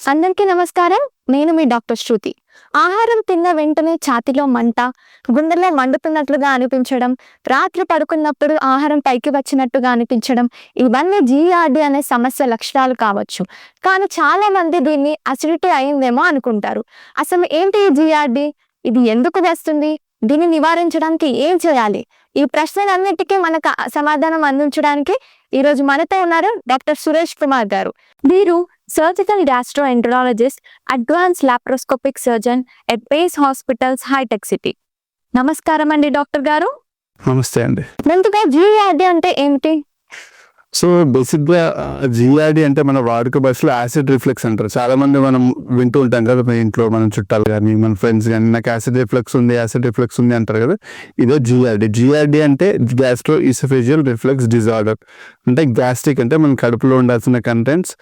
అందరికీ నమస్కారం. నేను మీ డాక్టర్ శృతి. ఆహారం తిన్న వెంటనే ఛాతిలో మంట గుండెలో మండుతున్నట్లుగా అనిపించడం రాత్రి పడుకున్నప్పుడు ఆహారం పైకి వచ్చినట్టుగా అనిపించడం ఇవన్నీ జీఆర్డి అనే సమస్య లక్షణాలు కావచ్చు. కానీ చాలా మంది దీన్ని అసిడిటీ అయిందేమో అనుకుంటారు. అసలు ఏంటి ఈ జీఆర్డి ఇది ఎందుకు వస్తుంది? దీన్ని నివారించడానికి ఏం చేయాలి? ఈ ప్రశ్నలన్నిటికీ మనకు సమాధానం అందించడానికి ఈరోజు మనతో ఉన్నారు డాక్టర్ సురేష్ కుమార్ గారు. వీరు surgical gastroenterologist advance laparoscopic surgeon at Pace hospitals Hitech City నమస్కారం అండి డాక్టర్ గారు. నమస్తే అండి. ముందుగా జీఆర్డి అంటే ఏమిటి? సో బేసిక్గా జిఆర్డి అంటే మన వాడుక భాషలో యాసిడ్ రిఫ్లెక్స్ అంటారు. చాలా మంది మనం వింటూ ఉంటాం కదా మన ఇంట్లో మన చుట్టాలు కానీ మన ఫ్రెండ్స్ కానీ నాకు యాసిడ్ రిఫ్లెక్స్ ఉంది యాసిడ్ రిఫ్లెక్స్ ఉంది అంటారు కదా. ఇదో జిఆర్డి జిఆర్డి అంటే గ్యాస్ట్రో ఇసఫేజియల్ రిఫ్లెక్స్ డిజార్డర్ అంటే గ్యాస్ట్రిక్ అంటే మన కడుపులో ఉండాల్సిన కంటెంట్స్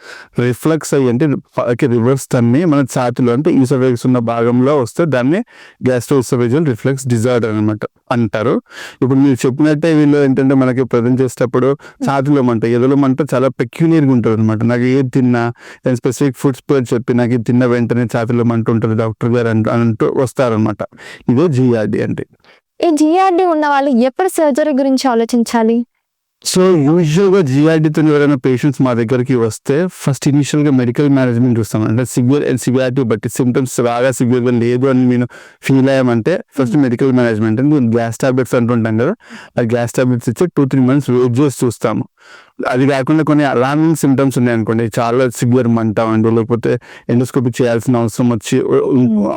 రిఫ్లెక్స్ అయ్యి అంటే రివర్స్ అన్ని మన ఛాతిలో అంటే ఈసోఫేగస్ ఉన్న భాగంలో వస్తే దాన్ని గ్యాస్ట్రో ఇసఫేజియల్ రిఫ్లెక్స్ డిజార్డర్ అనమాట అంటారు. ఇప్పుడు మీరు చెప్పినట్టే వీళ్ళు ఏంటంటే మనకి ప్రజెంట్ చేసేటప్పుడు ఛాతిలో ఉంటాయి ఎదులో మంట చాలా పెక్యూనియర్గా ఉంటుంది అనమాట నాకు ఏది తిన్నా నేను స్పెసిఫిక్ ఫుడ్స్ పేరు చెప్పి నాకు ఇది తిన్న వెంటనే ఛాతిలో మంట ఉంటుంది డాక్టర్ గారు అంటూ అంటూ వస్తారనమాట ఇదో జిఆర్డి అంటే. ఈ జిఆర్డి ఉన్న వాళ్ళు ఎప్పుడు సర్జరీ గురించి ఆలోచించాలి? సో యూజువల్గా జిఆర్డితో ఎవరైనా పేషెంట్స్ మా దగ్గరికి వస్తే ఫస్ట్ ఇనిషియల్గా మెడికల్ మేనేజ్మెంట్ చూస్తాం. అంటే సివియర్ అండ్ సివియారిటీ బట్టి సిమ్టమ్స్ బాగా సివియర్గా లేదు అని నేను ఫీల్ అయ్యామంటే ఫస్ట్ మెడికల్ మేనేజ్మెంట్ అంటే గ్యాస్ టాబ్లెట్స్ అంటుంటాం కదా ఆ గ్యాస్ టాబ్లెట్స్ ఇచ్చి టూ త్రీ మంత్స్ చేసి చూస్తాము. అది కాకుండా కొన్ని అలార్మింగ్ సిమ్టమ్స్ ఉన్నాయి అనుకోండి. చాలా సివియర్ మంట అంటూ లేకపోతే ఎండోస్కోపీ చేయాల్సిన అవసరం వచ్చి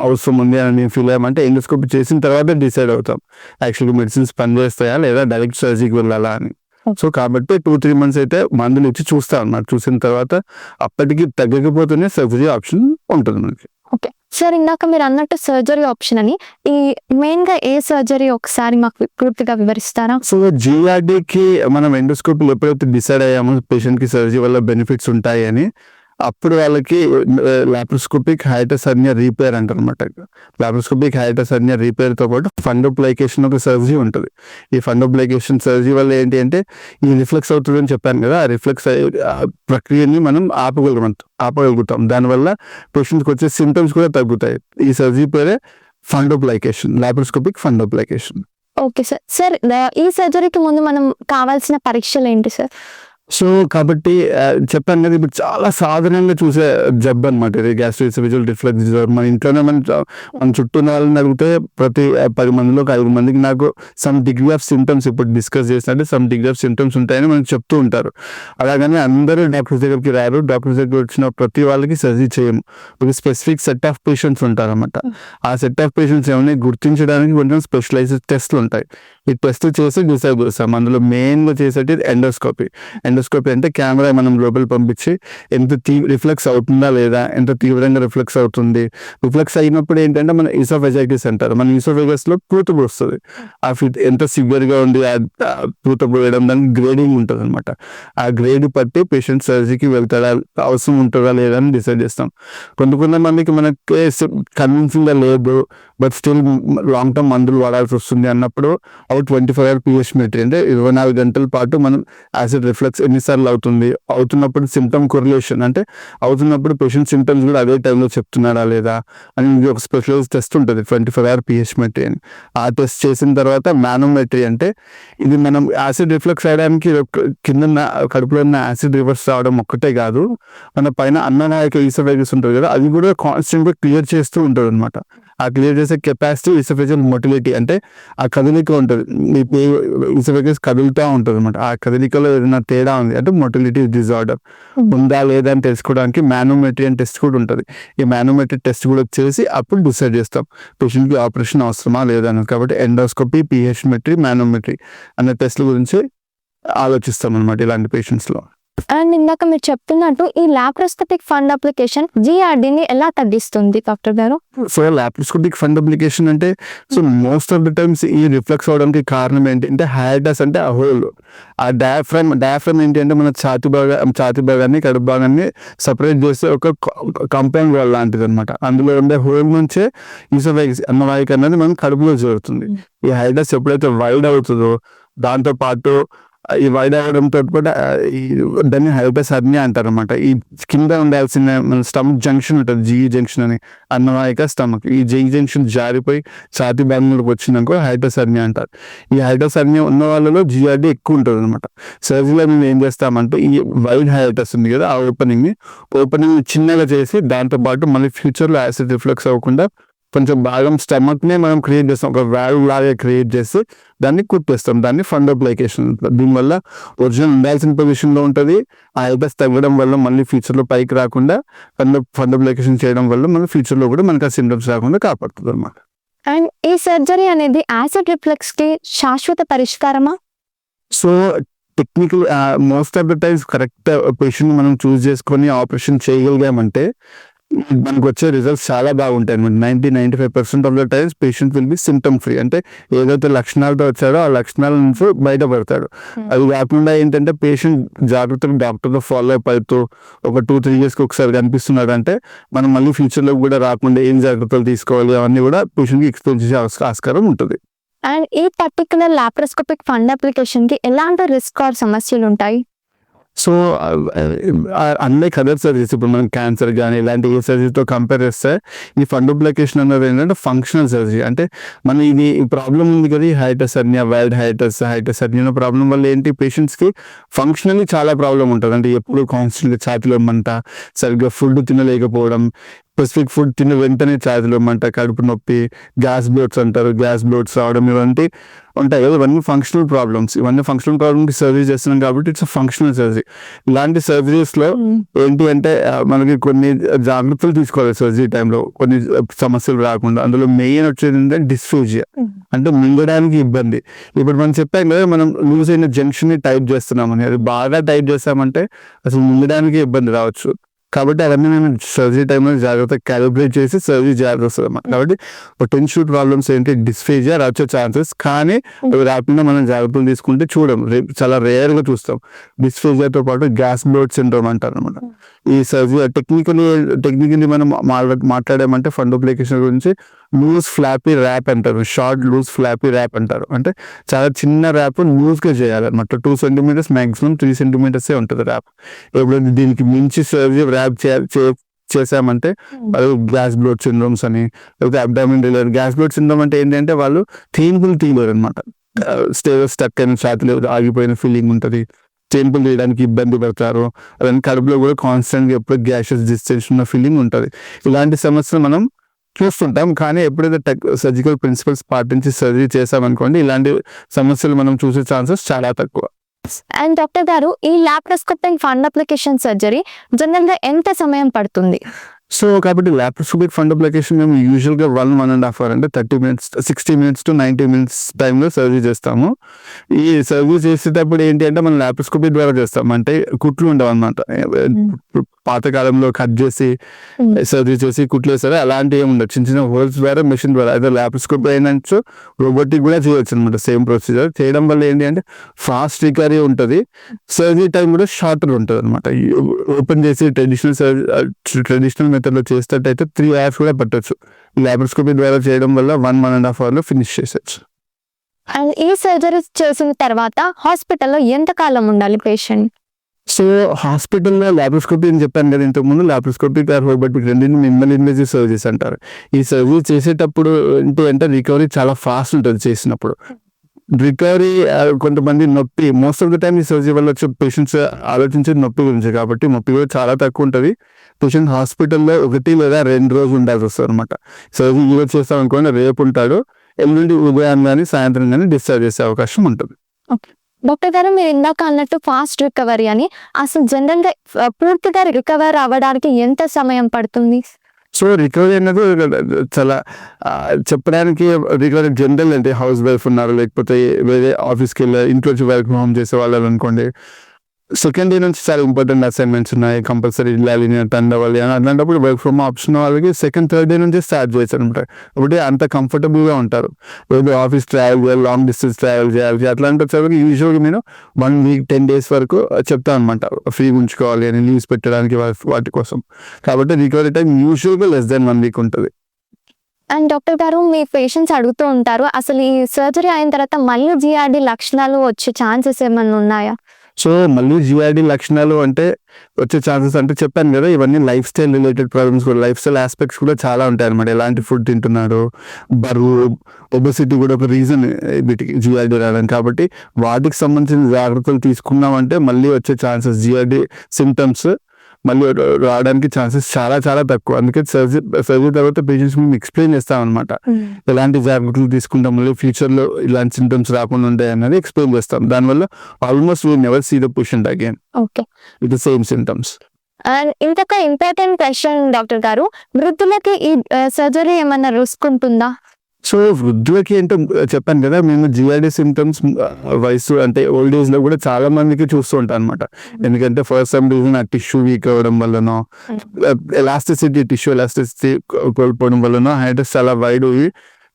అవసరం ఉంది అని నేను ఫీల్ అయ్యామంటే ఎండోస్కోపీ చేసిన తర్వాత డిసైడ్ అవుతాం. యాక్చువల్గా మెడిసిన్స్ పనిచేస్తాయా లేదా డైరెక్ట్ సర్జరీకి వెళ్ళాలా అని. సో కాబట్టి టూ త్రీ మంత్స్ అయితే మందులు ఇచ్చి చూస్తాం అన్నమాట. చూసిన తర్వాత అప్పటికి తగ్గకపోతేనే సర్జరీ ఆప్షన్ ఉంటుంది మనకి. ఓకే. సార్ ఇందాక మీరు అన్నట్టు సర్జరీ ఆప్షన్ అని. ఈ మెయిన్గా ఏ సర్జరీ ఒకసారి మాకు పూర్తిగా వివరిస్తారా? సో జిఆర్డీకి మనం ఎండోస్కోపీలో ఎప్పుడైతే డిసైడ్ అయ్యామో. పేషెంట్కి సర్జరీ వల్ల బెనిఫిట్స్ ఉంటాయి అని అప్పుడు వాళ్ళకి లాప్రోస్కోపిక్ హైటస్ అన్య రీపేర్ అంటారు అనమాట లాప్రోస్కోపిక్ హైటస్ అన్య రీపేర్తో పాటు ఫండోప్లైకేషన్ ఒక సర్జరీ ఉంటుంది. ఈ ఫండోప్లైకేషన్ సర్జరీ వల్ల ఏంటి అంటే ఈ రిఫ్లెక్స్ అవుతుంది అని చెప్పాను కదా ఆ రిఫ్లెక్స్ ప్రక్రియని మనం ఆపగలుగుతాం ఆపగలుగుతాం. దానివల్ల పేషెంట్కి వచ్చే సిమ్టమ్స్ కూడా తగ్గుతాయి. ఈ సర్జరీ పేరే fundoplication laparoscopic fundoplication okay sir sir ఈ సర్జరీకి ముందు మనం కావాల్సిన పరీక్షలు ఏంటి సార్ సో కాబట్టి చెప్పాను కదా ఇప్పుడు చాలా సాధారణంగా చూసే జబ్బు అనమాట ఇది. గ్యాస్ట్రోఇసోఫేజియల్ రిఫ్లెక్స్ డిజార్డర్ మన ఇంట్లోనే మన మన చుట్టూ ఉన్న వాళ్ళని అడిగితే ప్రతి పది మందిలో ఒక ఐదు మందికి నాకు సమ్ డిగ్రీ ఆఫ్ సిమ్టమ్స్ ఇప్పుడు డిస్కస్ చేసినట్టే సమ్ డిగ్రీ ఆఫ్ సిమ్టమ్స్ ఉంటాయని మనకు చెప్తూ ఉంటారు. అలాగని అందరూ డాక్టర్స్ దగ్గరికి రారు డాక్టర్స్ దగ్గర వచ్చిన ప్రతి వాళ్ళకి సర్జరీ చేయము. ఒక స్పెసిఫిక్ సెట్ ఆఫ్ పేషెంట్స్ ఉంటారు అనమాట ఆ సెట్ ఆఫ్ పేషెంట్స్ ఏమైనా గుర్తించడానికి కొంచెం స్పెషలైజ్డ్ టెస్ట్లు ఉంటాయి. ఈ టెస్ట్ చేసి డిసైడ్ చేస్తాం అందులో మెయిన్గా చేసేది ఎండోస్కోపీ ఎండోస్కోపీ అంటే కెమెరా మనం లోపల పంపించి ఎంత తీ రిఫ్లెక్స్ అవుతుందా లేదా ఎంత తీవ్రంగా రిఫ్లెక్స్ అవుతుంది. రిఫ్లెక్స్ అయినప్పుడు ఏంటంటే మన ఈసోఫెజైటిస్ అంటారు. మన ఈసోఫెగస్లో పూత వస్తుంది. ఆ ఫిట్ ఎంత సివియర్గా ఉంది ఆ పూత పోయడం దానికి గ్రేడింగ్ ఉంటుంది అనమాట ఆ గ్రేడ్ బట్టి పేషెంట్ సర్జరీకి వెళ్తాడా అవసరం ఉంటుందా లేదా అని డిసైడ్ చేస్తాం. కొంత కొంతమందికి మనకి కన్విన్సింగ్గా లేదు. బట్ స్టిల్ లాంగ్ టర్మ్ మందులు వాడాల్సి వస్తుంది అన్నప్పుడు out twenty five hour pH meter అంటే ఇరవై నాలుగు గంటల పాటు మనం యాసిడ్ రిఫ్లెక్స్ ఎన్నిసార్లు అవుతుంది? అవుతున్నప్పుడు సిమ్టమ్ కొరిలేషన్ అంటే అవుతున్నప్పుడు పేషెంట్ సిమ్టమ్స్ కూడా అదే టైంలో చెప్తున్నాడా లేదా అని ఒక స్పెషలైజ్ టెస్ట్ ఉంటుంది twenty five hour pH metry అని. ఆ టెస్ట్ చేసిన తర్వాత మ్యానోమెట్రీ అంటే ఇది మనం యాసిడ్ రిఫ్లెక్స్ అయ్యడానికి కింద కడుపులో ఉన్న యాసిడ్ రివర్స్ రావడం ఒక్కటే కాదు. మన పైన అన్ననాయక ఈసోఫేగస్ ఉంటుంది కదా అది కూడా కాన్స్టెంట్గా క్లియర్ చేస్తూ ఉంటాడు అనమాట ఆ క్లియర్ చేసే కెపాసిటీ ఈసోఫేజియల్ మొటిలిటీ అంటే ఆ కదలిక ఉంటుంది. మీ ఈసోఫేగస్ కదులుతూ ఉంటుంది అనమాట ఆ కదలికలో ఏదైనా తేడా ఉంది అంటే మొటిలిటీ డిజార్డర్ ఉందా లేదా అని తెలుసుకోవడానికి మ్యానోమెట్రీ అని టెస్ట్ కూడా ఉంటుంది. ఈ మ్యానోమెట్రీ టెస్ట్ కూడా చేసి అప్పుడు డిసైడ్ చేస్తాం. పేషెంట్కి ఆపరేషన్ అవసరమా లేదా అని కాబట్టి ఎండోస్కోపీ పిహెచ్ మెట్రీ మ్యానోమెట్రీ అనే టెస్ట్ల గురించి ఆలోచిస్తాం అనమాట ఇలాంటి పేషెంట్స్లో. అండ్ ఇందాక మీరు చెప్తున్నట్టు ఈ లాప్రోస్కోపిక్ ఫండ్ అప్లికేషన్ జిఆర్డిని ఎలా తగ్గిస్తుంది డాక్టర్ గారు? సో లాప్రోస్కోపిక్ ఫండ్ అప్లికేషన్ అంటే so most of the times ఈ రిఫ్లెక్స్ అవడానికి కారణం ఏంటంటే హైడస్ అంటే ఆ హోల్ ఆ డయాఫ్రమ్ డయాఫ్రమ్ ఏంటి అంటే మన ఛాతి భాగా ఛాతి భాగాన్ని కడుపు భాగాన్ని సపరేట్ చేస్తే ఒక కంపౌండ్ లాంటిది అనమాట అందులో ఉండే హోల్ నుంచే ఈసోఫైగస్ అన్నవాయిక అనేది మనం కడుపులో జరుగుతుంది ఈ హైడస్ ఎప్పుడైతే వైల్డ్ అవుతుందో దాంతో పాటు ఈ వైడ్ అవ్వడంతో కూడా ఈ దాన్ని హైపస్ అర్నియా అంటారు అనమాట ఈ కింద ఉండాల్సిన మన స్టమక్ జంక్షన్ ఉంటుంది జీ జంక్షన్ అని. అన్నవాయిక స్టమక్. ఈ జీ జంక్షన్ జారిపోయి ఛాతి బ్యాంగ్లోకి వచ్చినాక హైపస్ అర్నియా అంటారు. ఈ హైపస్ అర్నియా ఉన్న వాళ్ళలో జిఆర్డీ ఎక్కువ ఉంటుంది అనమాట సర్జరీలో మేము ఏం చేస్తామంటే ఈ వైడ్ హైటస్ ఉంది కదా ఆ ఓపెనింగ్ని ఓపెనింగ్ చిన్నగా చేసి దాంతో పాటు మళ్ళీ ఫ్యూచర్లో యాసిడ్ రిఫ్లెక్స్ అవ్వకుండా కొంచెం భాగం స్టమక్ నే మనం క్రియేట్ చేస్తాం. ఒక వాల్వ్ లాగా క్రియేట్ చేసి దాన్ని కుప్పేస్తాం దాన్ని ఫండోప్లైకేషన్ దీనివల్ల ఒరిజినల్ ఉండాల్సిన పొజిషన్లో ఉంటుంది. ఆ హైపస్ తగ్గడం వల్ల మళ్ళీ ఫ్యూచర్లో పైకి రాకుండా ఫండో ఫండోప్లైకేషన్ చేయడం వల్ల మళ్ళీ ఫ్యూచర్లో కూడా మనకి ఆ సింటమ్స్ రాకుండా కాపాడుతుంది అనమాట అండ్ ఈ సర్జరీ అనేది యాసిడ్ రిఫ్లెక్స్కి శాశ్వత పరిష్కారమా? So technical most of the times correct patient మనం చూస్ చేసుకొని ఆపరేషన్ చేయగలిగామంటే మనకు వచ్చే రిజల్ట్స్ చాలా బాగుంటాయి. అనమాట ninety ninety five percent of the times patient will be symptom free అంటే ఏదైతే లక్షణాలతో వచ్చాడో ఆ లక్షణాల నుంచి బయటపడతాడు. అది కాకుండా ఏంటంటే పేషెంట్ జాగ్రత్తగా డాక్టర్తో ఫాలో అప్ అవుతూ ఒక టూ త్రీ ఇయర్స్కి ఒకసారి కనిపిస్తున్నాడు అంటే మనం మళ్ళీ ఫ్యూచర్లో కూడా రాకుండా ఏం జాగ్రత్తలు తీసుకోవాలి అవన్నీ కూడా పేషెంట్కి ఎక్స్ప్లెయిన్ చేసే ఆస్క- ఆస్కారం ఉంటుంది. అండ్ ఈ పర్టికులర్ లాప్రోస్కోపిక్ ఫండ్ అప్లికేషన్కి ఎలాంటి రిస్క్ ఆర్ సమస్యలు ఉంటాయి? సో uh, uh, అన్ని కదర్ సర్జరీస్ ఇప్పుడు మనం క్యాన్సర్ కానీ ఇలాంటి ఏ సర్జరీతో కంపేర్ చేస్తే ఈ ఫండోప్లికేషన్ అనేది ఏంటంటే ఫంక్షనల్ సర్జరీ అంటే మన ఇది ప్రాబ్లం ఉంది కదా hiatus hernia wild hiatus hiatus hernia problem వల్ల ఏంటి? పేషెంట్స్కి ఫంక్షనల్లీ చాలా ప్రాబ్లం ఉంటుంది. అంటే ఎప్పుడు కాన్స్టెంట్గా ఛాతిలో మంట సరిగ్గా ఫుడ్ తినలేకపోవడం స్పెసిఫిక్ ఫుడ్ తిన్న వెంటనే ఛాతిలో మంట కడుపు నొప్పి గ్యాస్ బ్లోట్స్ అంటారు. గ్యాస్ బ్లోట్స్ రావడం ఇవంటి ఉంటాయి. కదా ఇవన్నీ ఫంక్షనల్ ప్రాబ్లమ్స్ ఇవన్నీ ఫంక్షనల్ ప్రాబ్లమ్కి సర్జరీ చేస్తున్నాం కాబట్టి ఇట్స్ ఫంక్షనల్ సర్జరీ ఇలాంటి సర్జరీస్లో ఏంటి అంటే మనకి కొన్ని జాగ్రత్తలు తీసుకోవాలి సర్జరీ టైంలో కొన్ని సమస్యలు రాకుండా. అందులో మెయిన్ వచ్చేది ఏంటంటే డిస్ఫ్యూజియా అంటే మింగడానికి ఇబ్బంది. ఇప్పుడు మనం చెప్పాం కదా మనం లూజ్ అయిన జంక్షన్ని టైప్ చేస్తున్నామని. అది బాగా టైప్ చేస్తామంటే అసలు మింగడానికి ఇబ్బంది రావచ్చు. కాబట్టి అవన్నీ మేము సర్జరీ టైంలో జాగ్రత్త క్యాలిబ్రేట్ చేసి సర్జరీ వస్తుంది అన్నమాట కాబట్టి పొటెన్షియల్ ప్రాబ్లమ్స్ ఏంటి? డిస్ఫేజియా వచ్చే ఛాన్సెస్ కానీ అవి రాకుండా మనం జాగ్రత్తలు తీసుకుంటే చూడం చాలా రేర్గా చూస్తాం. డిస్ఫేజియాతో పాటు గ్యాస్ బ్లోడ్ సిండ్రోమ్ అంటారు అనమాట ఈ సర్జరీ టెక్నికల్ టెక్నికల్లీ మనం మాట్లాడామంటే ఫండోప్లికేషన్ గురించి లూజ్ ఫ్లాపీ ర్యాప్ అంటారు. షార్ట్ లూజ్ ఫ్లాపీ ర్యాప్ అంటారు. అంటే చాలా చిన్న ర్యాప్ లూజ్గా చేయాలన్నమాట. టూ సెంటీమీటర్స్ మాక్సిమం త్రీ సెంటీమీటర్సే ఉంటుంది ర్యాప్. ఇప్పుడు దీనికి మించి సర్జరీ ర్యాప్ చేసామంటే వాళ్ళు గ్యాస్ బ్లోడ్ సిండ్రోమ్స్ అని లేకపోతే అబ్డామిన్ డిలర్. గ్యాస్ బ్లోడ్ సిండ్రోమ్ అంటే ఏంటంటే వాళ్ళు తీన్పులు తీయలేరు అనమాట స్టేజ్ స్టక్ అయిన ఛాతీలో ఆగిపోయిన ఫీలింగ్ ఉంటుంది. టెంపుల్ చేయడానికి ఇబ్బంది పడతారు. అవన్నీ కడుపులో కూడా కాన్స్టెంట్గా ఎప్పుడు గ్యాషెస్ డిస్టెన్స్ ఉన్న ఫీలింగ్ ఉంటుంది. ఇలాంటి సమస్యలు మనం చూస్తుంటాం. కానీ ఎప్పుడైతే టెక్ సర్జికల్ ప్రిన్సిపల్స్ పాటించి సర్జరీ చేసామనుకోండి ఇలాంటి సమస్యలు మనం చూసే ఛాన్సెస్ చాలా తక్కువ. అండ్ డాక్టర్ గారు ఈ లాప్రోస్కోపిక్ ఫండ్ అప్లికేషన్ సర్జరీ జనరల్గా ఎంత సమయం పడుతుంది? సో కాబట్టి ల్యాప్రోస్కోపిక్ ఫండ్ అప్లికేషన్ మేము యూజువల్గా one one and half hour అంటే thirty minutes sixty minutes to ninety minutes టైంలో సర్జరీ చేస్తాము. ఈ సర్జరీ చేసేటప్పుడు ఏంటి అంటే మనం ల్యాప్రోస్కోపీ ద్వారా చేస్తాం. అంటే కుట్లు ఉండవు అనమాట పాతకాలంలో కట్ చేసి. సర్జరీ చేసి కుట్లు వేస్తారు అలాంటివి ఏమి ఉండదు చిన్న చిన్న హోల్స్ ద్వారా మెషిన్ ద్వారా అయితే ల్యాప్రోస్కోపీ అయినచ్చు రోబోటిక్ కూడా చేయొచ్చు అనమాట సేమ్ ప్రొసీజర్. చేయడం వల్ల ఏంటి అంటే ఫాస్ట్ రికవరీ ఉంటుంది. సర్జరీ టైం కూడా షార్టర్ ఉంటుంది అనమాట ఓపెన్ చేసి ట్రెడిషనల్ ట్రెడిషనల్ మెథడ్లో చేసేటట్టయితే త్రీ అవర్స్ కూడా పట్టొచ్చు. ల్యాప్రోస్కోపీ ద్వారా చేయడం వల్ల వన్ వన్ అండ్ హాఫ్ అవర్లో ఫినిష్ చేసేచ్చు అండ్ ఈ సర్జరీ చేసిన తర్వాత హాస్పిటల్లో ఎంత కాలం ఉండాలి పేషెంట్? సో హాస్పిటల్లో లాప్రోస్కోపీ అని చెప్పాను కదా ఇంతకుముందు లాప్రోస్కోపీ రోబోటిక్ రెండింటిని మినిమల్ ఇన్వేజివ్ సర్వీస్ అంటారు ఈ సర్వీస్ చేసేటప్పుడు ఇప్పుడు అంటే రికవరీ చాలా ఫాస్ట్ ఉంటుంది చేసినప్పుడు. రికవరీ కొంతమంది నొప్పి మోస్ట్ ఆఫ్ ద టైం ఈ సర్జరీ వల్ల వచ్చే పేషెంట్స్ ఆలోచించేది నొప్పి గురించి కాబట్టి నొప్పి కూడా చాలా తక్కువ ఉంటుంది. పేషెంట్ హాస్పిటల్లో ఒకటి లేదా రెండు రోజులు ఉండాల్సి వస్తుంది అనమాట సర్జరీ ఈరోజు చేస్తాం అనుకోండి రేపు ఉంటాడు. ఎల్లుండి ఉదయం కానీ సాయంత్రం కానీ డిశ్చార్జ్ చేసే అవకాశం ఉంటుంది. డాక్టర్ గారు మీరు ఇందాక అన్నట్టు ఫాస్ట్ రికవరీ అని. అసలు జనరల్గా పూర్తిగా రికవర్ అవ్వడానికి ఎంత సమయం పడుతుంది? సో రికవరీ అనేది చాలా చెప్పడానికి రికవరీ జనరల్ అంటే హౌస్ వైఫ్ ఉన్నారు లేకపోతే వేరే ఆఫీస్కి వెళ్ళి ఇంట్లో వర్క్ హోమ్ చేసే వాళ్ళు అనుకోండి. సెకండ్ డే నుంచి చాలా ఇంపార్టెంట్ అసైన్మెంట్స్ ఉన్నాయి కంపల్సరీ వెళ్ళాలి నేను అటెండ్ అవ్వాలి అని అలాంటప్పుడు వర్క్ ఫ్రమ్ ఆప్షన్ వాళ్ళకి సెకండ్ థర్డ్ డే నుంచి స్టార్ట్ చేశారు అనమాట కాబట్టి అంత కంఫర్టబుల్గా ఉంటారు. ఆఫీస్ ట్రావెల్ చేయాలి లాంగ్ డిస్టెన్స్ ట్రావెల్ చేయాలి. అట్లాంటి వచ్చేసరికి యూజువల్గా నేను వన్ వీక్ టెన్ డేస్ వరకు చెప్తాను అనమాట ఫ్రీ ఉంచుకోవాలి అని లీవ్స్ పెట్టడానికి వాటి కోసం. కాబట్టి రికవరీ టైం యూజువల్గా లెస్ దెన్ వన్ వీక్ ఉంటుంది. అండ్ డాక్టర్ గారు మీ పేషెంట్స్ అడుగుతూ ఉంటారు అసలు ఈ సర్జరీ అయిన తర్వాత మళ్ళీ జిఆర్డి లక్షణాలు వచ్చే ఛాన్సెస్ ఏమైనా ఉన్నాయా? సో మళ్ళీ జిఐడి లక్షణాలు అంటే వచ్చే ఛాన్సెస్ అంటే చెప్పాను కదా ఇవన్నీ లైఫ్ స్టైల్ రిలేటెడ్ ప్రాబ్లమ్స్ కూడా లైఫ్ స్టైల్ ఆస్పెక్ట్స్ కూడా చాలా ఉంటాయి అనమాట ఎలాంటి ఫుడ్ తింటున్నారు బరువు ఒబసిటీ కూడా ఒక రీజన్ వీటికి జిఐడి రావడానికి కాబట్టి వాటికి సంబంధించిన జాగ్రత్తలు తీసుకున్నామంటే మళ్ళీ వచ్చే ఛాన్సెస్ జిఐడి సిమ్టమ్స్ మళ్ళీ రావడానికి ఛాన్సెస్ చాలా చాలా తక్కువ. అందుకే సర్జరీ సర్జరీ తర్వాత పేషెంట్స్ మేము ఎక్స్ప్లెయిన్ చేస్తాం అనమాట ఎలాంటి జాగ్రత్తలు తీసుకుంటాం మళ్ళీ ఫ్యూచర్లో ఇలాంటి సిమ్టమ్స్ రాకుండా ఉంటాయి అనేది ఎక్స్ప్లెయిన్ చేస్తాం. దానివల్ల almost we never see the patient again. Okay. With the same symptoms and ఇంకొక ఇంపార్టెంట్ క్వశ్చన్ డాక్టర్ గారు వృద్ధులకి ఈ సర్జరీ ఏమైనా రిస్క్ ఉంటుందా? సో వృద్ధులకి ఏంటో చెప్పాను కదా మేము జిఐడి సిమ్టమ్స్ వయసు అంటే ఓల్డ్ ఏజ్లో కూడా చాలా మందికి చూస్తూ ఉంటాం అనమాట ఎందుకంటే ఫస్ట్ టైం రీజన్ ఆ టిష్యూ వీక్ అవ్వడం వల్లనో ఎలాస్టిసిటీ టిష్యూ ఎలాస్టిసిటీ కోల్పోవడం వల్లనో హైడ్రస్ చాలా వైడ్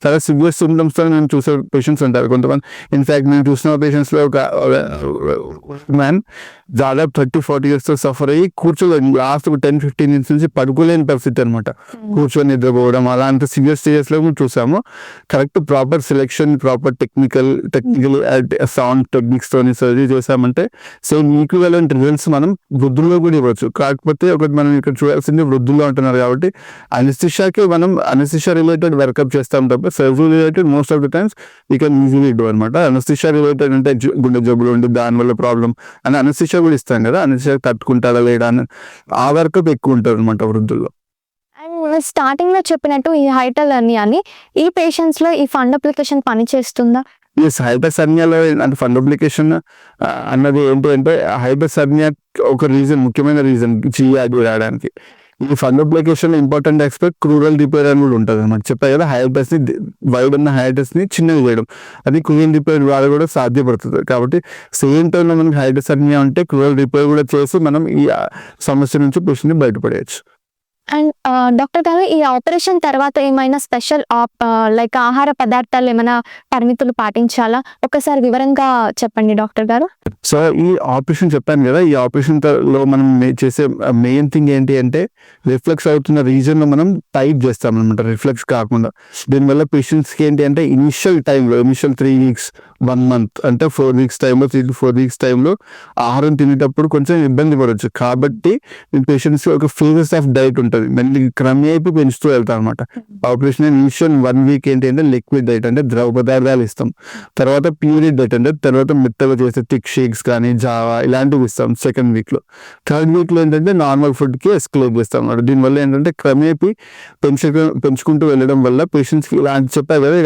చాలా సివియర్ సిమ్టమ్స్తో నేను చూసే పేషెంట్స్ ఉంటారు కొంతమంది ఇన్ఫాక్ట్ నేను చూసిన పేషెంట్స్లో ఒక మ్యాన్ దాదాపు థర్టీ ఫార్టీ ఇయర్స్తో సఫర్ అయ్యి కూర్చోలేని లాస్ట్ ఒక టెన్ ఫిఫ్టీన్ ఇయర్స్ నుంచి పడుకోలేని పరిస్థితి అనమాట కూర్చొని నిద్రపోవడం అలాంటి సివియర్ స్టేజెస్లో కూడా చూసాము correct proper selection proper technical technical sound techniques తోని సర్జరీ చేసామంటే సో ఈక్వలెంట్ రిజల్ట్స్ మనం వృద్ధుల్లో కూడా ఇవ్వచ్చు. కాకపోతే ఒకటి మనం ఇక్కడ చూడాల్సింది వృద్ధుల్లో ఉంటున్నారు కాబట్టి అనస్థిషాకి మనం అనస్థిషా రిలేటెడ్ వర్కప్ చేస్తాం తప్ప surgery related most of the times we can easily do అనమాట. అనస్థిషా రిలేటెడ్ అంటే గుండె జబ్బులు ఉండి దానివల్ల ప్రాబ్లం అని అనస్థిషా కూడా ఇస్తాం కదా అనస్థిషా తట్టుకుంటారా లేదా అని ఆ వర్కప్ ఎక్కువ ఉంటుంది అనమాట వృద్ధుల్లో. స్టార్టింగ్లో చెప్పినట్టు ఈ హైటల్ అని అని ఈ పేషెంట్స్లో ఈ ఫండ్ అప్లికేషన్ పని చేస్తుందా ఎస్ హైపర్సర్నియాలో అంటే ఫండ్ అప్లికేషన్ అన్నది ఏంటి అంటే హైపర్సర్నియా ఒక రీజన్ ముఖ్యమైన రీజన్ జీఆర్డి రావడానికి ఈ fundoplication important aspect crural repair అని కూడా ఉంటుంది అనమాట చెప్పారు కదా హైబస్ని వైడ్ ఉన్న హైటస్ని చిన్నది అది క్రూరల్ రిపేర్ ద్వారా కూడా సాధ్యపడుతుంది. కాబట్టి సేమ్ టైంలో మనకి హైపర్సర్నియా ఉంటే క్రూరల్ రిపేర్ కూడా చేసి మనం ఈ సమస్య నుంచి పేషెంట్ బయటపడేయచ్చు. అండ్ డాక్టర్ గారు ఈ ఆపరేషన్ తర్వాత ఏమైనా స్పెషల్ లైక్ uh, uh, ఆహార పదార్థాలు ఏమైనా పరిమితులు పాటించాలా? ఒకసారి వివరంగా చెప్పండి డాక్టర్ గారు సో ఈ ఆపరేషన్ చెప్పాను కదా ఈ ఆపరేషన్లో మనం మే- చేసే uh, మెయిన్ థింగ్ ఏంటి అంటే రిఫ్లెక్స్ అవుతున్న రీజన్లో మనం టైప్ చేస్తాం అనమాట రిఫ్లెక్స్ కాకుండా. దీనివల్ల పేషెంట్స్కి ఏంటి అంటే ఇనిషియల్ టైంలో initial three weeks one month అంటే ఫోర్ వీక్స్ టైంలో త్రీ టు ఫోర్ వీక్స్ టైంలో ఆహారం తినేటప్పుడు కొంచెం ఇబ్బంది పడవచ్చు కాబట్టి పేషెంట్స్ ఒక ఫ్లేవర్స్ ఆఫ్ డైట్ ఉంటుంది. మళ్ళీ క్రమేపీ పెంచుతూ వెళ్తాం అనమాట ఆపరేషన్ ఇనిషియల్ వన్ వీక్ ఏంటి అంటే లిక్విడ్ డైట్ అంటే ద్రవ పదార్థాలు ఇస్తాం. తర్వాత ప్యూరిడ్ డైట్ అంటే తర్వాత మెత్తగా చేసే థిక్ షేక్స్ కానీ జావా ఇలాంటివి ఇస్తాం సెకండ్ వీక్లో థర్డ్ వీక్లో ఏంటంటే నార్మల్ ఫుడ్కి ఎస్క్లోబ్ ఇస్తాం అన్నమాట. దీనివల్ల ఏంటంటే క్రమేపీ పెంచు పెంచుకుంటూ వెళ్ళడం వల్ల పేషెంట్స్కి ఇలా చెప్పారు కదా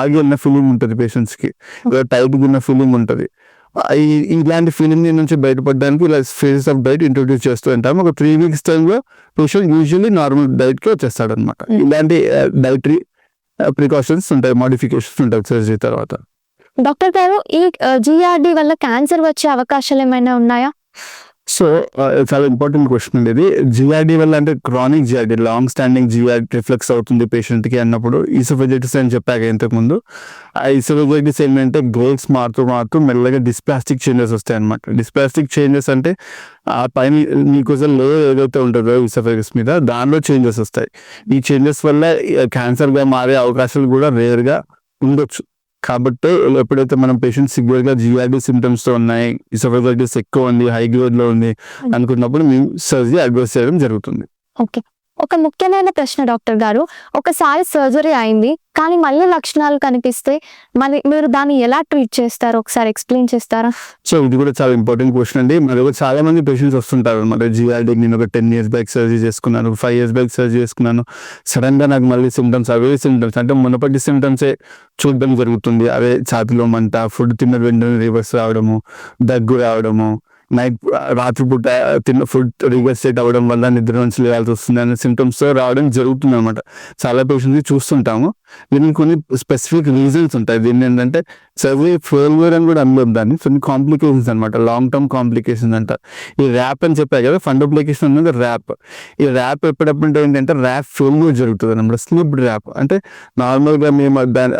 ఆగి ఉన్న ఫీలింగ్ ఉంటుంది పేషెంట్స్కి టైప్ ఉన్న ఫీలింగ్ ఉంటుంది. ఇలాంటి ఫీలింగ్ నుంచి బయటపడడానికి ఇలా ఫేజెస్ ఆఫ్ డైట్ ఇంట్రొడ్యూస్ చేస్తూ ఉంటాం. ఒక త్రీ వీక్స్ టైంలో పేషెంట్ యూజువల్లీ నార్మల్ డైట్కి వచ్చేస్తాడు అనమాట. ఇలాంటి డైటరీ ప్రికాషన్స్ ఉంటాయి మోడిఫికేషన్స్ ఉంటాయి సర్జరీ తర్వాత. డాక్టర్ గారు ఈ జిఆర్డి వల్ల క్యాన్సర్ వచ్చే అవకాశాలు ఏమైనా ఉన్నాయా? సో చాలా ఇంపార్టెంట్ క్వశ్చన్ అండి ఇది. జిఆర్డి వల్ల అంటే chronic GERD long standing GERD reflux అవుతుంది పేషెంట్కి అన్నప్పుడు. ఈసోఫెజైటిస్ అని చెప్పాక ఇంతకుముందు. ఆ ఈసోఫెజైటిస్ ఏంటంటే గ్రోత్స్ మారుతూ మారుతూ మెల్లగా డిస్ప్లాస్టిక్ చేంజెస్ వస్తాయి అనమాట డిస్ప్లాస్టిక్ చేంజెస్ అంటే ఆ పైన మీకు లో ఏదైతే ఉంటుందో ఈసోఫెగస్ మీద దానిలో చేంజెస్ వస్తాయి. ఈ చేంజెస్ వల్ల క్యాన్సర్గా మారే అవకాశాలు కూడా రేర్గా ఉండొచ్చు. కాబట్టి ఎప్పుడైతే మనం పేషెంట్ సివియర్గా జిఆర్డి సిమ్టమ్స్తో ఉన్నాయి ఇసోఫెగైటిస్ ఎక్కువ ఉంది హై గ్రోత్లో ఉంది అనుకున్నప్పుడు మేము సర్జరీ అడ్వైస్ చేయడం జరుగుతుంది. ఓకే. ఒక ముఖ్యమైన ప్రశ్న డాక్టర్ గారు. ఒకసారి సర్జరీ అయింది కానీ మళ్ళీ లక్షణాలు కనిపిస్తే మరి మీరు దాన్ని ఎలా ట్రీట్ చేస్తారు? ఒకసారి ఎక్స్ప్లెయిన్ చేస్తారా? సో ఇది కూడా చాలా ఇంపార్టెంట్ క్వశ్చన్ అండి. మరి చాలా మంది పేషెంట్స్ వస్తుంటారు. అనమాట జిఆర్డి నేను ఒక టెన్ ఇయర్స్ బ్యాక్ సర్జరీ చేసుకున్నాను ఫైవ్ ఇయర్స్ బ్యాక్ సర్జరీ చేసుకున్నాను. సడన్గా నాకు మళ్ళీ సిమ్టమ్స్ అవే సిమ్టమ్స్ అంటే మునపటి సిమ్టమ్సే చూడడం జరుగుతుంది. అవే ఛాతిలో మంట ఫుడ్ తిన్న వెంటనే రివర్స్ రావడము దగ్గు రావడము నైట్ రాత్రిపూట తిన్న ఫుడ్ రివర్స్ అవ్వడం వల్ల నిద్ర నుంచి లేవాల్సి వస్తుంది అనే సిమ్టమ్స్ రావడం జరుగుతుంది అనమాట చాలా పేషెంట్స్ చూస్తుంటాము. దీనికి కొన్ని స్పెసిఫిక్ రీజన్స్ ఉంటాయి. దీన్ని ఏంటంటే సర్వే ఫెయిల్యూర్ అని కూడా అనలేదు దాన్ని. కొన్ని కాంప్లికేషన్స్ అనమాట లాంగ్ టర్మ్ కాంప్లికేషన్స్ అంట. ఈ ర్యాప్ అని చెప్పారు కదా ఫండ్ అప్లికేషన్ అనేది ర్యాప్ ఈ ర్యాప్ ఎప్పుడప్పుడు ఏంటంటే ర్యాప్ ఫెయిల్యూర్ జరుగుతుంది. అనమాట స్లిప్డ్ ర్యాప్ అంటే నార్మల్గా మేము దాని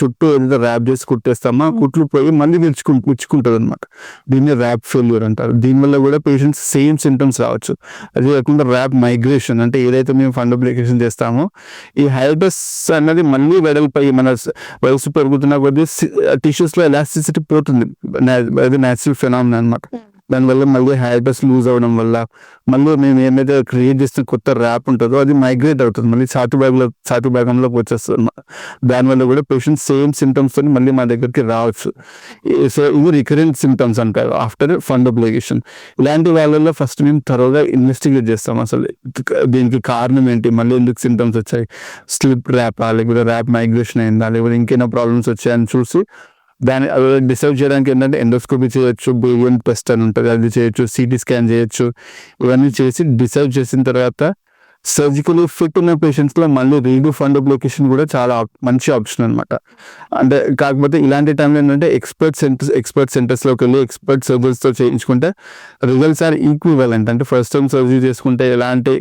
చుట్టూ ఏదైతే ర్యాప్ చేసి కుట్టేస్తామో? ఆ కుట్లు పోయి మళ్ళీ విరుచుకు విచ్చుకుంటుంది అనమాట దీన్ని ర్యాప్ ఫెయిల్యూర్ అంటారు. దీనివల్ల కూడా పేషెంట్స్ సేమ్ సింటమ్స్ రావచ్చు. అది కాకుండా ర్యాప్ మైగ్రేషన్ అంటే ఏదైతే మేము ఫండ్ అప్లికేషన్ చేస్తామో ఈ హైబస్ అన్నది మళ్ళీ వెడల్పై మన వయసు పెరుగుతున్న కొద్దీ టిష్యూస్లో ఎలాస్టిసిటీ పోతుంది. అది న్యాచురల్ ఫినామినా అనమాట దానివల్ల మళ్ళీ హ్యాబిట్స్ లూజ్ అవ్వడం వల్ల మళ్ళీ మేము ఏమైతే క్రియేట్ చేసిన కొత్త ర్యాప్ ఉంటుందో అది మైగ్రేట్ అవుతుంది. మళ్ళీ చాటు బ్యాగ్లో చాటు భాగంలోకి వచ్చేస్తుంది. దానివల్ల కూడా పేషెంట్ సేమ్ సిమ్టమ్స్తో మళ్ళీ మా దగ్గరికి రావచ్చు. సో ఇవి రికరెంట్ సిమ్టమ్స్ అంటారు. ఆఫ్టర్ ఫండ్ అప్లికేషన్ ఇలాంటి వాళ్ళల్లో ఫస్ట్ మేము త్వరగా ఇన్వెస్టిగేట్ చేస్తాం అసలు. దీనికి కారణం ఏంటి? మళ్ళీ ఎందుకు సిమ్టమ్స్ వచ్చాయి? స్లిప్ ర్యాపా లేకపోతే ర్యాప్ మైగ్రేషన్ అయిందా? లేకపోతే ఇంకేమైనా ప్రాబ్లమ్స్ వచ్చాయని చూసి దాన్ని డిసైడ్ చేయడానికి ఏంటంటే ఎండోస్కోపీ చేయొచ్చు బ్రూవెంట్ పెస్ట్ అని ఉంటుంది అది చేయొచ్చు సిటీ స్కాన్ చేయొచ్చు. ఇవన్నీ చేసి డిసైడ్ చేసిన తర్వాత సర్జికల్ ఫిట్ ఉన్న పేషెంట్స్లో మళ్ళీ రీడు ఫండ్ లొకేషన్ కూడా చాలా మంచి ఆప్షన్ అనమాట అంటే కాకపోతే ఇలాంటి టైంలో ఏంటంటే ఎక్స్పర్ట్ సెంటర్స్ ఎక్స్పర్ట్ సెంటర్స్లోకి వెళ్ళి ఎక్స్పర్ట్ సర్వీస్తో చేయించుకుంటే రిజల్ట్స్ ఆర్ ఈక్వివలెంట్ అంటే ఫస్ట్ టైం సర్జరీ చేసుకుంటే ఎలాంటి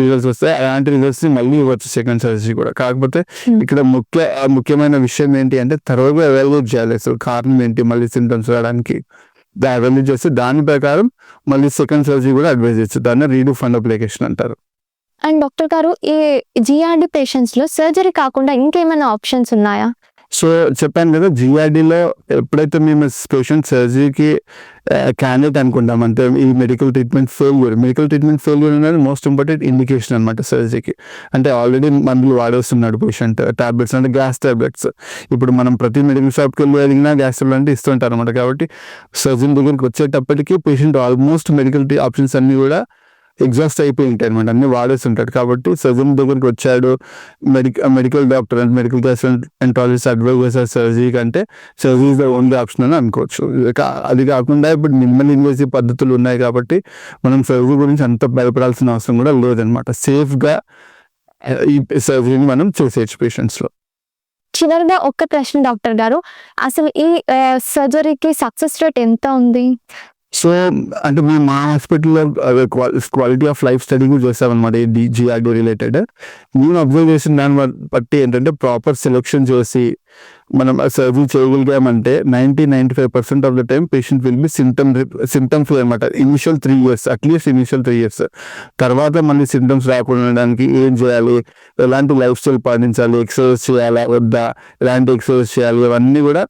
రిజల్ట్స్ వస్తాయి అలాంటి రిజల్ట్స్ మళ్ళీ ఇవ్వచ్చు సెకండ్ సర్జరీ కూడా. కాకపోతే Hmm. ఇక్కడ ముఖ్య ముఖ్యమైన విషయం ఏంటి అంటే త్వరగా అవైలబుల్ చేయాలి. అసలు కారణం ఏంటి? మళ్ళీ సింటమ్స్ రావడానికి. అవైలబుల్ చేస్తే దాని ప్రకారం మళ్ళీ సెకండ్ సర్జరీ కూడా అడ్వైజ్ చేయొచ్చు. దాన్ని రీడు ఫండ్ అప్లికేషన్ అంటారు. అండ్ డాక్టర్ గారు ఈ జిఆర్డి పేషెంట్స్లో సర్జరీ కాకుండా ఇంకేమైనా ఆప్షన్స్ ఉన్నాయా? సో చెప్పాను కదా జిఆర్డీలో ఎప్పుడైతే మేము పేషెంట్ సర్జరీకి క్యాండిడేట్ అనుకుంటాం అంటే ఈ medical treatment failure medical treatment failure అనేది మోస్ట్ ఇంపార్టెంట్ ఇండికేషన్ అనమాట సర్జరీకి. అంటే ఆల్రెడీ మందులు వాడేస్తున్నాడు పేషెంట్ టాబ్లెట్స్ అంటే గ్యాస్ టాబ్లెట్స్ ఇప్పుడు మనం ప్రతి మెడికల్ షాప్కి వెళ్ళి అడిగినా గ్యాస్ టాబ్లెట్ అంటే ఇస్తుంటారు అనమాట కాబట్టి సర్జన్ దగ్గరికి వచ్చేటప్పటికి పేషెంట్ ఆల్మోస్ట్ మెడికల్ ఆప్షన్స్ అన్నీ కూడా ఎగ్జాస్ట్ అయిపోయి ఉంటాయి అనమాట అన్ని వాడేస్తుంటాడు కాబట్టి సర్జన్ దగ్గరికి వచ్చాడు. Medical medical doctor and medical enterologist adviser surgery కంటే సర్జరీ ద ఓన్లీ ఆప్షన్ అని అనుకోవచ్చు. అది కాకుండా ఇప్పుడు మినిమల్ ఇన్వెసివ్ పద్ధతులు ఉన్నాయి కాబట్టి మనం సర్జరీ గురించి అంత భయపడాల్సిన అవసరం కూడా లేదనమాట సేఫ్గా ఈ సర్జరీని మనం చూసేయచ్చు పేషెంట్స్లో. చివరిగా ఒక్క ప్రశ్న డాక్టర్ గారు. అసలు ఈ సర్జరీకి సక్సెస్ రేట్ ఎంత ఉంది? సో అంటే మేము మా హాస్పిటల్లో క్వాలిటీ ఆఫ్ లైఫ్ స్టడీ కూడా చేస్తామన్నమాట ఈ జిఆర్డీ రిలేటెడ్ నేను అబ్జర్వ్ చేసిన దాన్ని బట్టి ఏంటంటే ప్రాపర్ సెలెక్షన్ చేసి మనం service చేయగలిగామంటే ninety ninety five percent of the time patient will be symptom symptoms అనమాట initial three years at least initial three years తర్వాత మళ్ళీ సిమ్టమ్స్ రాకుండా ఉండడానికి ఏం చేయాలి? ఎలాంటి లైఫ్ స్టైల్ పాటించాలి? ఎక్సర్సైజ్ చేయాలా? వద్దా? ఎలాంటి ఎక్సర్సైజ్ చేయాలి? ఇవన్నీ కూడా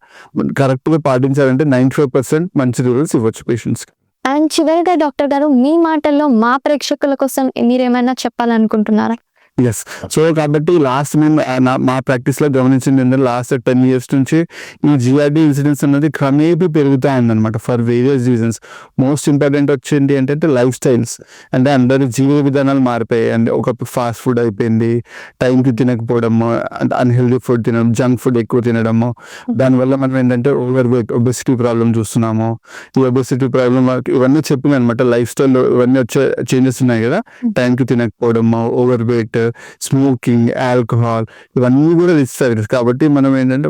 కరెక్ట్గా పాటించాలంటే నైంటీ ఫైవ్ పర్సెంట్ మంచి రిజల్ట్స్ ఇవ్వచ్చు పేషెంట్స్కి అండ్ చివరిగా డాక్టర్ గారు మీ మాటల్లో మా ప్రేక్షకుల కోసం మీరేమైనా చెప్పాలనుకుంటున్నారా? ఎస్ సో కాబట్టి లాస్ట్ మేము నా- మా ప్రాక్టీస్లో గమనించింది ఏంటంటే లాస్ట్ టెన్ ఇయర్స్ నుంచి ఈ జిఆర్డీ ఇన్సిడెంట్స్ అనేది క్రమేపీ పెరుగుతా ఉందన్నమాట for various reasons most important వచ్చింది ఏంటంటే లైఫ్ స్టైల్స్ అంటే అందరి జీవన విధానాలు మారిపోయాయి. అంటే ఒక ఫాస్ట్ ఫుడ్ అయిపోయింది. టైంకి తినకపోవడము అంటే అన్హెల్దీ ఫుడ్ తినడం జంక్ ఫుడ్ ఎక్కువ తినడము. దానివల్ల మనం ఏంటంటే ఓవర్ వెయిట్ ఒబెసిటీ ప్రాబ్లం చూస్తున్నాము. ఈ ఒబెసిటీ ప్రాబ్లం ఇవన్నీ చెప్పినాయి అనమాట లైఫ్ స్టైల్ ఇవన్నీ వచ్చే చేంజెస్ ఉన్నాయి కదా. టైంకి తినకపోవడము ఓవర్ వెయిట్ స్మోకింగ్ ఆల్కహాల్ ఇవన్నీ కూడా రిస్క్ ఫ్యాక్టర్స్ కాబట్టి మనం ఏంటంటే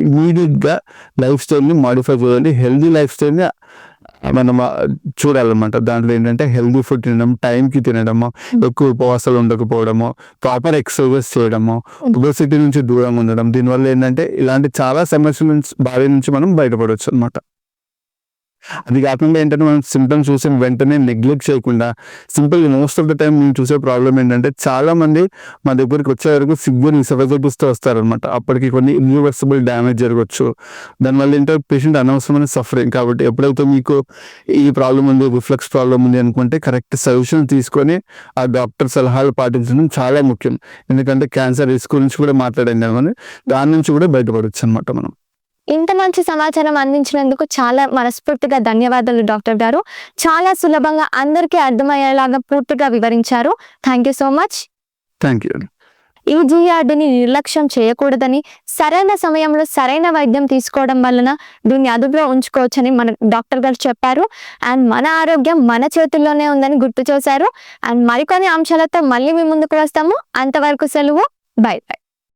ఇమీడియట్గా లైఫ్ స్టైల్ని మాడిఫై చేయాలి హెల్దీ లైఫ్ స్టైల్ని మనం చూడాలన్నమాట. దాంట్లో ఏంటంటే హెల్దీ ఫుడ్ తినడం టైంకి తినడము ఎక్కువ ఉపవాసాలు ఉండకపోవడము ప్రాపర్ ఎక్సర్సైజ్ చేయడము ఒబెసిటీ నుంచి దూరంగా ఉండడం. దీనివల్ల ఏంటంటే ఇలాంటి చాలా సమస్యల నుంచి బాధ నుంచి మనం బయటపడవచ్చు అనమాట అది కాకుండా ఏంటంటే మనం సింటమ్స్ చూసిన వెంటనే నెగ్లెక్ట్ చేయకుండా simple most of the time మేము చూసే ప్రాబ్లం ఏంటంటే చాలా మంది మా దగ్గరికి వచ్చే వరకు సిగ్గుని సర్వైకల్స్తో వస్తారనమాట అప్పటికి కొన్ని ఇన్రివర్సిబుల్ డ్యామేజ్ జరగవచ్చు దానివల్ల ఏంటంటే పేషెంట్ అనవసరమైన సఫరింగ్ కాబట్టి ఎప్పుడైతే మీకు ఈ ప్రాబ్లం ఉంది రిఫ్లెక్స్ ప్రాబ్లం ఉంది అనుకుంటే కరెక్ట్ సొల్యూషన్ తీసుకొని ఆ డాక్టర్ సలహాలు పాటించడం చాలా ముఖ్యం. ఎందుకంటే క్యాన్సర్ రిస్క్ గురించి కూడా మాట్లాడండి కానీ దాని నుంచి కూడా బయటపడవచ్చు అనమాట మనం. ఇంత మంచి సమాచారం అందించినందుకు చాలా మనస్ఫూర్తిగా ధన్యవాదాలు డాక్టర్ గారు. చాలా సులభంగా అందరికీ అర్థమయ్యేలాగా పూర్తిగా వివరించారు. Thank you so much. Thank you. ఈ జిఆర్డిని నిర్లక్ష్యం చేయకూడదని సరైన సమయంలో సరైన వైద్యం తీసుకోవడం వలన దీన్ని అదుపులో ఉంచుకోవచ్చని మన డాక్టర్ గారు చెప్పారు. అండ్ మన ఆరోగ్యం మన చేతుల్లోనే ఉందని గుర్తు చేశారు. అండ్ మరికొన్ని అంశాలతో మళ్ళీ మీ ముందుకు వస్తాము. అంతవరకు సెలవు. Bye bye.